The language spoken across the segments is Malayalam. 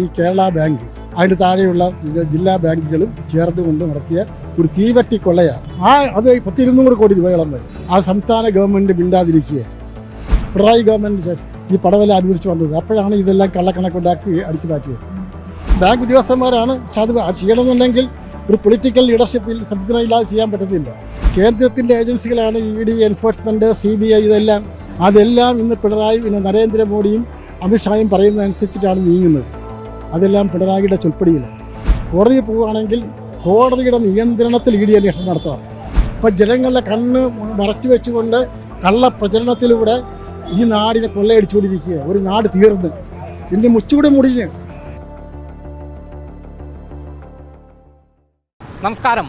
ഈ കേരള ബാങ്ക് അതിന് താഴെയുള്ള ജില്ലാ ബാങ്കുകളും ചേർന്നുകൊണ്ട് നടത്തിയ ഒരു തീവട്ടി കൊള്ളയാണ്. ആ അത് പത്തിരുന്നൂറ് കോടി രൂപയോളം വരും. ആ സംസ്ഥാന ഗവൺമെന്റ് മിണ്ടാതിരിക്കുക പിണറായി ഗവൺമെന്റ് ഈ പടവല അനുവദിച്ചു വന്നത്. അപ്പോഴാണ് ഇതെല്ലാം കള്ളക്കണക്കുണ്ടാക്കി അടിച്ചു മാറ്റിയത്. ബാങ്ക് ഉദ്യോഗസ്ഥന്മാരാണ് പക്ഷെ അത് അത് ചെയ്യണമെന്നുണ്ടെങ്കിൽ ഒരു പൊളിറ്റിക്കൽ ലീഡർഷിപ്പിൽ സംവിധാനമില്ലാതെ ചെയ്യാൻ പറ്റത്തില്ല. കേന്ദ്രത്തിന്റെ ഏജൻസികളാണ് E D enforcement C B I ഇതെല്ലാം. അതെല്ലാം ഇന്ന് പിണറായി പിന്നെ നരേന്ദ്രമോദിയും അമിത്ഷായും പറയുന്നതനുസരിച്ചിട്ടാണ് നീങ്ങുന്നത്. അതെല്ലാം പിണറായിയുടെ ചുൽപ്പടിയിലാണ് കോടതിയിൽ പോവുകയാണെങ്കിൽ കോടതിയുടെ നിയന്ത്രണത്തിൽ ഇ ഡി അന്വേഷണം നടത്തണം. ഇപ്പം ജനങ്ങളുടെ കണ്ണ് മറച്ചു വെച്ചുകൊണ്ട് കള്ള പ്രചരണത്തിലൂടെ ഈ നാടിനെ കൊള്ളയടിച്ചുകൊണ്ടിരിക്കുക ഒരു നാട് തീർന്ന്. ഇന്ന് മുച്ചുകൂടി മുടിഞ്ഞ് നമസ്കാരം.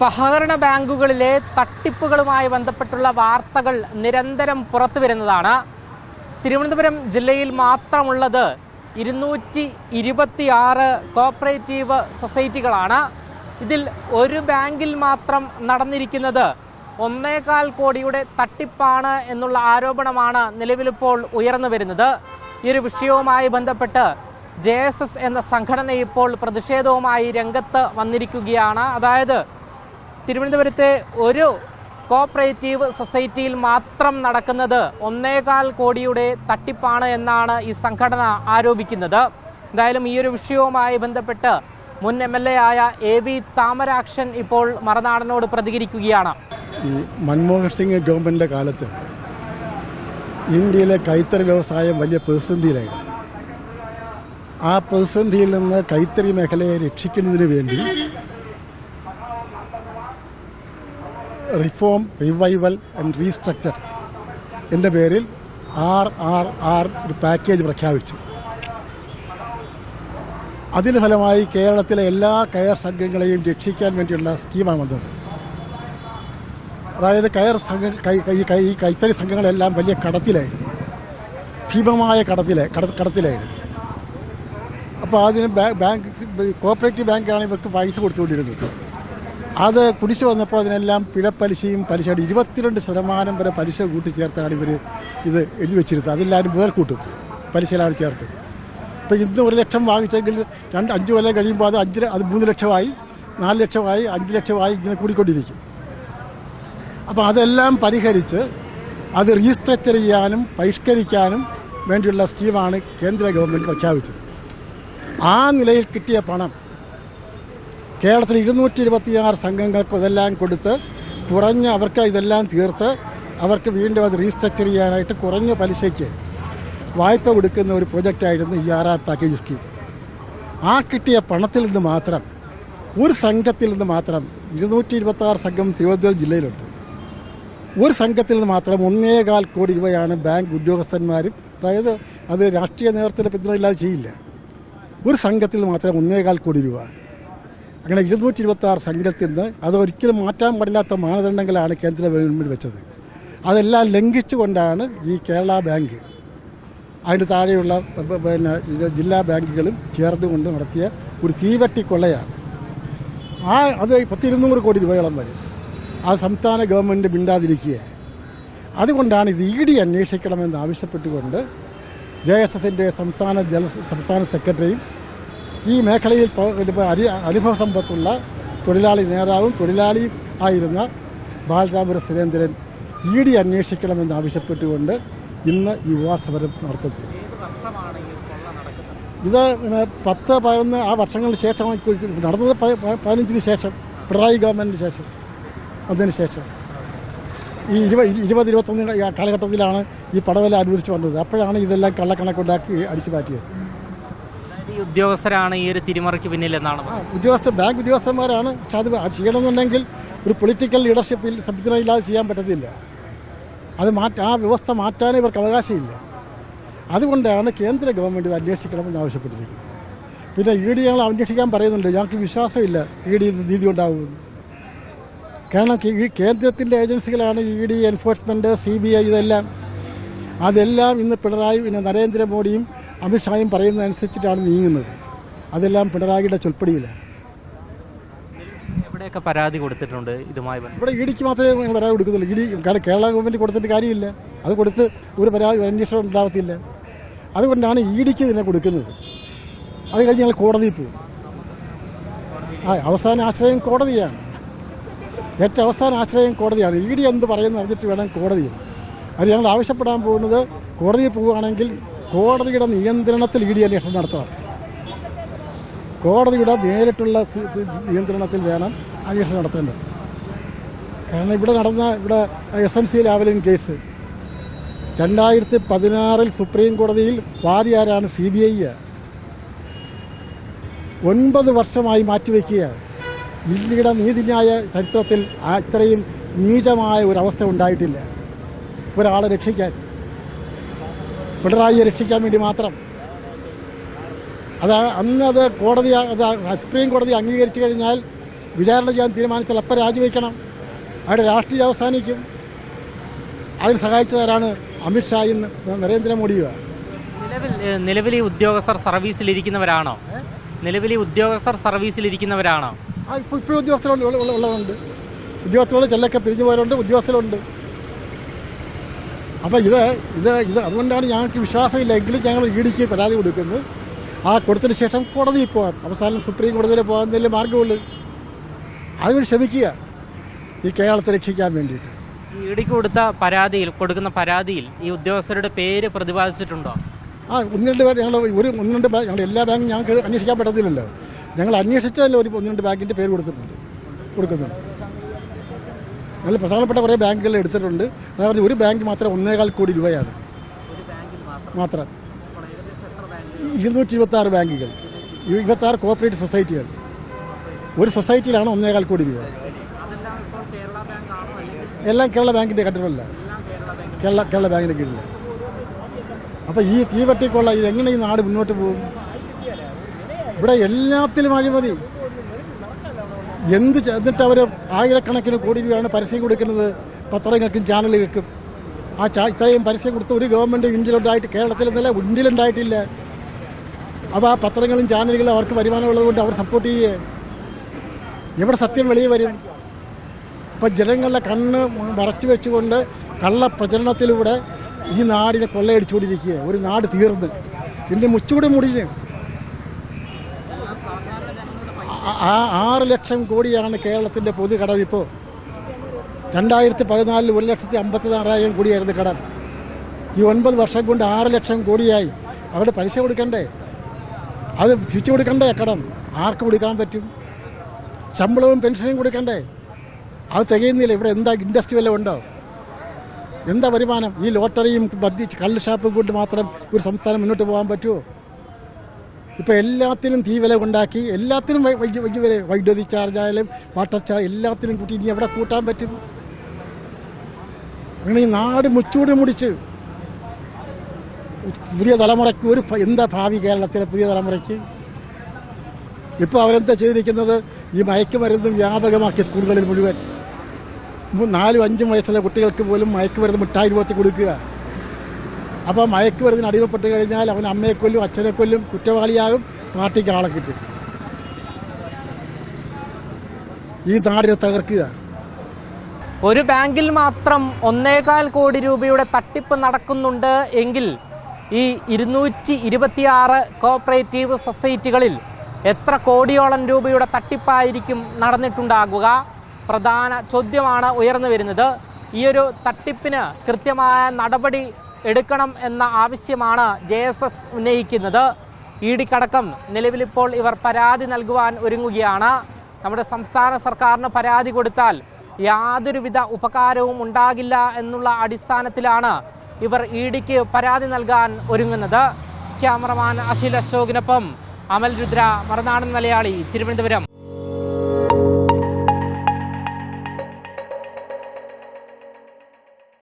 സഹകരണ ബാങ്കുകളിലെ തട്ടിപ്പുകളുമായി ബന്ധപ്പെട്ടുള്ള വാർത്തകൾ നിരന്തരം പുറത്തു വരുന്നതാണ് തിരുവനന്തപുരം ജില്ലയിൽ മാത്രമുള്ളത് ഇരുന്നൂറ്റി ഇരുപത്തിയാറ് കോപ്പറേറ്റീവ് സൊസൈറ്റികളാണ്. ഇതിൽ ഒരു ബാങ്കിൽ മാത്രം നടന്നിരിക്കുന്നത്. ഒന്നേകാൽ കോടിയുടെ തട്ടിപ്പാണ് എന്നുള്ള ആരോപണമാണ് നിലവിലിപ്പോൾ ഉയർന്നു വരുന്നത്. ഈ ഒരു വിഷയവുമായി ബന്ധപ്പെട്ട് ജെ എസ് എസ് എന്ന സംഘടന ഇപ്പോൾ പ്രതിഷേധവുമായി രംഗത്ത് വന്നിരിക്കുകയാണ്. അതായത് തിരുവനന്തപുരത്തെ ഒരു കോപ്പറേറ്റീവ് സൊസൈറ്റിയിൽ മാത്രം നടക്കുന്നത് ഒന്നേകാൽ കോടിയുടെ തട്ടിപ്പാണ് എന്നാണ് ഈ സംഘടന ആരോപിക്കുന്നത്. എന്തായാലും ഈ ഒരു വിഷയവുമായി ബന്ധപ്പെട്ട് മുൻ എം എൽ എ ആയ എ ബി താമരാക്ഷൻ ഇപ്പോൾ മറനാടനോട് പ്രതികരിക്കുകയാണ്. മൻമോഹൻ സിംഗ് ഗവൺമെന്റിന്റെ കാലത്ത് ഇന്ത്യയിലെ കൈത്തറി വ്യവസായം വലിയ പ്രതിസന്ധിയിലായിരുന്നു ആ പ്രതിസന്ധിയിൽ നിന്ന് കൈത്തറി മേഖലയെ രക്ഷിക്കുന്നതിന് വേണ്ടി റിഫോം റിവൈവൽ ആൻഡ് റീസ്ട്രക്ചർ എന്റെ പേരിൽ ആർ ആർ ആർ ഒരു പാക്കേജ് പ്രഖ്യാപിച്ചു. അതിന് ഫലമായി കേരളത്തിലെ എല്ലാ കയർ സംഘങ്ങളെയും രക്ഷിക്കാൻ വേണ്ടിയുള്ള സ്കീമാണ് വന്നത്. അതായത് കയർ സംഘ കൈ ഈ കൈത്തറി സംഘങ്ങളെല്ലാം വലിയ കടത്തിലായിരുന്നു. ഭീമമായ കടത്തിലെ കട കടത്തിലായിരുന്നു. അപ്പോൾ അതിന് ബാങ്ക് കോപ്പറേറ്റീവ് ബാങ്കാണ് ഇവർക്ക് പൈസ കൊടുത്തുകൊണ്ടിരുന്നത്. അത് കുടിച്ചു വന്നപ്പോൾ അതിനെല്ലാം പിഴപ്പലിശയും പലിശയുടെ ഇരുപത്തിരണ്ട് ശതമാനം വരെ പലിശ കൂട്ടിച്ചേർത്താണ് ഇവർ ഇത് എഴുതി വെച്ചിരുന്നത്. അതെല്ലാവരും മുതൽ കൂട്ടും. പലിശയിലാണ് ചേർത്ത് ഇപ്പോൾ ഇന്ന് ഒരു ലക്ഷം വാങ്ങിച്ചെങ്കിൽ രണ്ട് അഞ്ച് കൊല്ലം കഴിയുമ്പോൾ അത് അഞ്ച് അത് മൂന്ന് ലക്ഷമായി നാല് ലക്ഷമായി അഞ്ച് ലക്ഷമായി ഇങ്ങനെ കൂടിക്കൊണ്ടിരിക്കും. അപ്പോൾ അതെല്ലാം പരിഹരിച്ച് അത് റീസ്ട്രക്ചർ ചെയ്യാനും പരിഷ്കരിക്കാനും വേണ്ടിയുള്ള സ്കീമാണ് കേന്ദ്ര ഗവൺമെന്റ് പ്രഖ്യാപിച്ചത്. ആ നിലയിൽ കിട്ടിയ പണം കേരളത്തിൽ ഇരുന്നൂറ്റി ഇരുപത്തിയാറ് സംഘങ്ങൾക്ക് ഇതെല്ലാം കൊടുത്ത് കുറഞ്ഞ അവർക്ക് ഇതെല്ലാം തീർത്ത് അവർക്ക് വീണ്ടും അത് റീസ്ട്രക്ചർ ചെയ്യാനായിട്ട് കുറഞ്ഞ പലിശയ്ക്ക് വായ്പ കൊടുക്കുന്ന ഒരു പ്രൊജക്റ്റായിരുന്നു ഈ ആർ ആർ പാക്കേജ് സ്കീം ആ കിട്ടിയ പണത്തിൽ നിന്ന് മാത്രം ഒരു സംഘത്തിൽ നിന്ന് മാത്രം ഇരുന്നൂറ്റി ഇരുപത്തി ആറ് സംഘം തിരുവനന്തപുരം ജില്ലയിലുണ്ട്. ഒരു സംഘത്തിൽ നിന്ന് മാത്രം ഒന്നേകാൽ കോടി രൂപയാണ് ബാങ്ക് ഉദ്യോഗസ്ഥന്മാരും അതായത് അത് രാഷ്ട്രീയ നേതൃത്വത്തിന്റെ പിന്തുണയില്ലാതെ ചെയ്യില്ല. ഒരു സംഘത്തിൽ നിന്ന് മാത്രം ഒന്നേകാൽ കോടി രൂപ. അങ്ങനെ ഇരുന്നൂറ്റി ഇരുപത്തി ആറ് സംഘത്തിൽ നിന്ന് അത് ഒരിക്കലും മാറ്റാൻ പാടില്ലാത്ത മാനദണ്ഡങ്ങളാണ് കേന്ദ്ര ഗവൺമെന്റ് വെച്ചത്. അതെല്ലാം ലംഘിച്ചുകൊണ്ടാണ് ഈ കേരള ബാങ്ക് അതിന് താഴെയുള്ള പിന്നെ ജില്ലാ ബാങ്കുകളും ചേർന്നുകൊണ്ട് നടത്തിയ ഒരു തീവട്ടി കൊള്ളയാണ്. ആ അത് പത്തിരുന്നൂറ് കോടി രൂപയോളം വരും. ആ സംസ്ഥാന ഗവൺമെന്റ് മിണ്ടാതിരിക്കുക അതുകൊണ്ടാണ് ഇത് ഇ ഡി അന്വേഷിക്കണമെന്ന് ആവശ്യപ്പെട്ടുകൊണ്ട് ജെ എസ് എസിന്റെ സംസ്ഥാന ജല സംസ്ഥാന സെക്രട്ടറിയും ഈ മേഖലയിൽ അരി- അനുഭവ സമ്പത്തുള്ള തൊഴിലാളി നേതാവും തൊഴിലാളിയും ആയിരുന്ന ബാലരാമപുര സുരേന്ദ്രൻ ഇ ഡി അന്വേഷിക്കണമെന്ന് ആവശ്യപ്പെട്ടുകൊണ്ട് ഇന്ന് ഈ യുവാസമരം നടത്തുന്നത്. ഇത് പത്ത് പതിനൊന്ന് ആ വർഷങ്ങൾക്ക് ശേഷമാണ് നടന്നത് പതിനഞ്ചിന് ശേഷം പിണറായി ഗവൺമെന്റിന് ശേഷം അതിന് ശേഷം. ഈ ഇരുപത് ഇരുപത് ഇരുപത്തൊന്ന് കാലഘട്ടത്തിലാണ് ഈ പടവല അനുവദിച്ച് വന്നത്. അപ്പോഴാണ് ഇതെല്ലാം കള്ളക്കണക്കുണ്ടാക്കി അടിച്ചു മാറ്റിയത്. ഉദ്യോഗസ്ഥരാണ് ഈ ഒരു തിരിമറിക്ക് ആ ഉദ്യോഗസ്ഥ ബാങ്ക് ഉദ്യോഗസ്ഥന്മാരാണ് പക്ഷെ അത് ചെയ്യണമെന്നുണ്ടെങ്കിൽ ഒരു പൊളിറ്റിക്കൽ ലീഡർഷിപ്പിൽ സംബന്ധിച്ചില്ലാതെ ചെയ്യാൻ പറ്റത്തില്ല. അത് മാറ്റ ആ വ്യവസ്ഥ മാറ്റാൻ ഇവർക്ക് അവകാശമില്ല. അതുകൊണ്ടാണ് കേന്ദ്ര ഗവൺമെന്റ് ഇത് അന്വേഷിക്കണമെന്ന് ആവശ്യപ്പെട്ടിരിക്കുന്നത്. പിന്നെ ഇ ഡി ഞങ്ങൾ അന്വേഷിക്കാൻ പറയുന്നുണ്ട്. ഞങ്ങൾക്ക് വിശ്വാസമില്ല ഇ ഡി നീതി ഉണ്ടാവുമെന്ന് കാരണം ഈ കേന്ദ്രത്തിന്റെ ഏജൻസികളാണ് E D enforcement C B I ഇതെല്ലാം. അതെല്ലാം ഇന്ന് പിണറായി പിന്നെ നരേന്ദ്രമോദിയും അമിത്ഷായും പറയുന്നതനുസരിച്ചിട്ടാണ് നീങ്ങുന്നത്. അതെല്ലാം പിണറായിയുടെ ചൊൽപ്പടിയിലാണ്. എവിടെയൊക്കെ പരാതി കൊടുത്തിട്ടുണ്ട് ഇതുമായി ഇവിടെ ഇടിക്ക് മാത്രമേ ഞങ്ങൾ പരാതി കൊടുക്കുന്നുള്ളൂ. ഇടി കാരണം കേരള ഗവൺമെന്റ് കൊടുത്തിട്ട് കാര്യമില്ല. അത് കൊടുത്ത് ഒരു പരാതി അന്വേഷണം ഉണ്ടാകത്തില്ല അതുകൊണ്ടാണ് ഇടിക്ക് ഇതിനെ കൊടുക്കുന്നത്. അത് കഴിഞ്ഞ് ഞങ്ങൾ കോടതിയിൽ പോകും. ആ അവസാന ആശ്രയം കോടതിയാണ്. ഏറ്റവും അവസാന ആശ്രയം കോടതിയാണ്. ഇ ഡി എന്ത് പറയുന്ന അറിഞ്ഞിട്ട് വേണം കോടതിയിൽ. അത് ഞങ്ങൾ ആവശ്യപ്പെടാൻ പോകുന്നത് കോടതിയിൽ പോവുകയാണെങ്കിൽ കോടതിയുടെ നിയന്ത്രണത്തിൽ ഇ ഡി അന്വേഷണം നടത്തണം. കോടതിയുടെ നേരിട്ടുള്ള നിയന്ത്രണത്തിൽ വേണം അന്വേഷണം നടത്തേണ്ടത്. കാരണം ഇവിടെ നടന്ന ഇവിടെ S N C Lavalin case. രണ്ടായിരത്തി പതിനാറിൽ സുപ്രീം കോടതിയിൽ വാദി ആരാണ്? സി ബി ഐ ഒൻപത് വർഷമായി മാറ്റിവെക്കുക ഇന്ത്യയുടെ നീതിന്യായ ചരിത്രത്തിൽ അത്രയും നീചമായ ഒരവസ്ഥ ഉണ്ടായിട്ടില്ല. ഒരാളെ രക്ഷിക്കാൻ പിണറായിയെ രക്ഷിക്കാൻ വേണ്ടി മാത്രം. അത് അന്ന് അത് കോടതി അത് സുപ്രീം കോടതി അംഗീകരിച്ചു കഴിഞ്ഞാൽ വിചാരണ ചെയ്യാൻ തീരുമാനിച്ചാൽ അപ്പം രാജിവെക്കണം അവിടെ രാഷ്ട്രീയ അവസാനിക്കും. അതിന് സഹായിച്ചതാരാണ് അമിത്ഷായും നരേന്ദ്രമോദിയുമാണ് നിലവിൽ നിലവിൽ ഈ ഉദ്യോഗസ്ഥർ സർവീസിലിരിക്കുന്നവരാണോ? നിലവിൽ ഈ ഉദ്യോഗസ്ഥർ സർവീസിലിരിക്കുന്നവരാണോ? ഇപ്പോൾ ഇപ്പോൾ ഉദ്യോഗസ്ഥരുണ്ട് ഉള്ള- ഉള്ള- ഉള്ളതുണ്ട് ഉദ്യോഗസ്ഥരോട് ചെല്ലൊക്കെ പിരിഞ്ഞു പോയവരുണ്ട് ഉദ്യോഗസ്ഥരുണ്ട്. അപ്പോൾ ഇത് ഇത് ഇത് അതുകൊണ്ടാണ് ഞങ്ങൾക്ക് വിശ്വാസമില്ല എങ്കിലും ഞങ്ങൾ ഇ ഡിക്ക് പരാതി കൊടുക്കുന്നത്. ആ കൊടുത്തതിന് ശേഷം കോടതിയിൽ പോകാം. അവസാനം സുപ്രീം കോടതിയിൽ പോകുന്നതിൽ മാർഗമുള്ളൂ. അതുകൊണ്ട് ശ്രമിക്കുക ഈ കേരളത്തെ രക്ഷിക്കാൻ വേണ്ടിയിട്ട്. ഈ ഇടിക്ക് കൊടുത്ത പരാതിയിൽ കൊടുക്കുന്ന പരാതിയിൽ ഈ ഉദ്യോഗസ്ഥരുടെ പേര് പ്രതിപാദിച്ചിട്ടുണ്ടോ? ആ ഒന്ന് രണ്ട് പേർ ഞങ്ങൾ ഒരു ഒന്ന് രണ്ട് ബാങ്ക് ഞങ്ങൾ എല്ലാ ബാങ്കും ഞങ്ങൾക്ക് അന്വേഷിക്കാൻ പറ്റത്തില്ലല്ലോ. ഞങ്ങൾ അന്വേഷിച്ചതല്ല ഒരു ഒന്ന് രണ്ട് ബാങ്കിന്റെ പേര് കൊടുത്തിട്ടുണ്ട്. കൊടുക്കുന്നുണ്ട്. ഞങ്ങൾ പ്രധാനപ്പെട്ട കുറേ ബാങ്കുകൾ എടുത്തിട്ടുണ്ട്. അതായത് ഒരു ബാങ്ക് മാത്രം ഒന്നേകാൽ കോടി രൂപയാണ്. മാത്രം. ഇരുന്നൂറ്റി ഇരുപത്തി ആറ് ബാങ്കുകൾ. ഇരുപത്തി ആറ് കോപ്പറേറ്റീവ് സൊസൈറ്റികൾ. ഒരു സൊസൈറ്റിയിലാണ് ഒന്നേകാൽ കോടി രൂപ. എല്ലാം കേരള ബാങ്കിന്റെ കണ്ടിട്ടല്ല കേരള കേരള ബാങ്കിന്റെ കീഴിൽ അപ്പോൾ ഈ തീവട്ടിക്കുള്ള ഇത് എങ്ങനെ ഈ നാട് മുന്നോട്ട് പോകും? ഇവിടെ എല്ലാത്തിലും അഴിമതി. എന്ത് എന്നിട്ട് അവർ ആയിരക്കണക്കിന് കോടി രൂപയാണ് പരസ്യം കൊടുക്കുന്നത്. പത്രങ്ങൾക്കും ചാനലുകൾക്കും. ആ ചാ ഇത്രയും പരസ്യം കൊടുത്ത ഒരു ഗവൺമെന്റ് ഇന്ത്യയിലുണ്ടായിട്ട് കേരളത്തിൽ നില ഇന്ത്യയിലുണ്ടായിട്ടില്ല അപ്പോൾ ആ പത്രങ്ങളും ചാനലുകളും അവർക്ക് വരുമാനമുള്ളത് കൊണ്ട് അവർ സപ്പോർട്ട് ചെയ്യേ. എവിടെ സത്യം വെളിയിൽ വരും? ഇപ്പം ജനങ്ങളുടെ കണ്ണ് മറച്ചു വെച്ചുകൊണ്ട് കള്ളപ്രചരണത്തിലൂടെ ഈ നാടിനെ കൊള്ളയടിച്ചുകൊണ്ടിരിക്കുക ഒരു നാട് തീർന്ന്. ഇതിന്റെ മുച്ചുകൂടി മുടിഞ്ഞ് ആ- ആറ് ലക്ഷം കോടിയാണ് കേരളത്തിന്റെ പൊതു ഇപ്പോൾ. രണ്ടായിരത്തി പതിനാലിൽ ഒരു ലക്ഷത്തി അമ്പത്തി ആറായിരം കോടിയായിരുന്നു കടം. ഈ ഒൻപത് വർഷം കൊണ്ട് ആറ് ലക്ഷം കോടിയായി. അവിടെ പലിശ കൊടുക്കണ്ടേ? അത് തിരിച്ചു കൊടുക്കണ്ടേ കടം? ആർക്ക് കൊടുക്കാൻ പറ്റും? ശമ്പളവും പെൻഷനും കൊടുക്കണ്ടേ? അത് തികയുന്നില്ല. ഇവിടെ എന്താ ഇൻഡസ്ട്രി വല്ലതും ഉണ്ടോ? എന്താ വരുമാനം? ഈ ലോട്ടറിയും മദ്യ കള്ള് ഷാപ്പും കൊണ്ട് മാത്രം ഒരു സംസ്ഥാനം മുന്നോട്ട് പോകാൻ പറ്റുമോ? ഇപ്പോൾ എല്ലാത്തിനും തീവില ഉണ്ടാക്കി എല്ലാത്തിനും വില വൈദ്യുതി ചാർജായാലും വാട്ടർ ചാർജ് എല്ലാത്തിനും കൂട്ടി ഇനി എവിടെ കൂട്ടാൻ പറ്റും? അങ്ങനെ ഈ നാട് മുച്ചൂട് മുടിച്ച് പുതിയ തലമുറയ്ക്ക് ഒരു എന്താ ഭാവി കേരളത്തിലെ പുതിയ തലമുറയ്ക്ക്? ഇപ്പോൾ അവരെന്താ ചെയ്തിരിക്കുന്നത്? ഈ മയക്കുമരുന്നും വ്യാപകമാക്കി സ്കൂളുകളിൽ മുഴുവൻ. നാലും അഞ്ചും വയസ്സുള്ള കുട്ടികൾക്ക് പോലും മയക്കുമരുന്ന് മിഠായി രൂപത്തിൽ കൊടുക്കുക. അപ്പോൾ മയക്കുമരുന്നിന് അടിമപ്പെട്ട് കഴിഞ്ഞാൽ അവൻ അമ്മയെ കൊല്ലും അച്ഛനെ കൊല്ലും കുറ്റവാളിയാകും പാർട്ടിക്ക് ആളെ കിട്ടും. ഈ നാടിനെ തകർക്കുക. ഒരു ബാങ്കിൽ മാത്രം ഒന്നേകാൽ കോടി രൂപയുടെ തട്ടിപ്പ് നടക്കുന്നുണ്ട് എങ്കിൽ ഈ ഇരുന്നൂറ്റി ഇരുപത്തിയാറ് കോപ്പറേറ്റീവ് സൊസൈറ്റികളിൽ എത്ര കോടിയോളം രൂപയുടെ തട്ടിപ്പായിരിക്കും നടന്നിട്ടുണ്ടാകുക? പ്രധാന ചോദ്യമാണ് ഉയർന്നു വരുന്നത്. ഈ ഒരു തട്ടിപ്പിന് കൃത്യമായ നടപടി എടുക്കണം എന്ന ആവശ്യമാണ് ജെ എസ് എസ് ഉന്നയിക്കുന്നത്. ഇ ഡിക്കടക്കം നിലവിലിപ്പോൾ ഇവർ പരാതി നൽകുവാൻ ഒരുങ്ങുകയാണ്. നമ്മുടെ സംസ്ഥാന സർക്കാരിന് പരാതി കൊടുത്താൽ യാതൊരുവിധ ഉപകാരവും ഉണ്ടാകില്ല എന്നുള്ള അടിസ്ഥാനത്തിലാണ് ഇവർ ഇ ഡിക്ക് പരാതി നൽകാൻ ഒരുങ്ങുന്നത്. ക്യാമറമാൻ അഖിൽ അശോകിനൊപ്പം അമൽ രുദ്ര മറുനാടൻ മലയാളി തിരുവനന്തപുരം.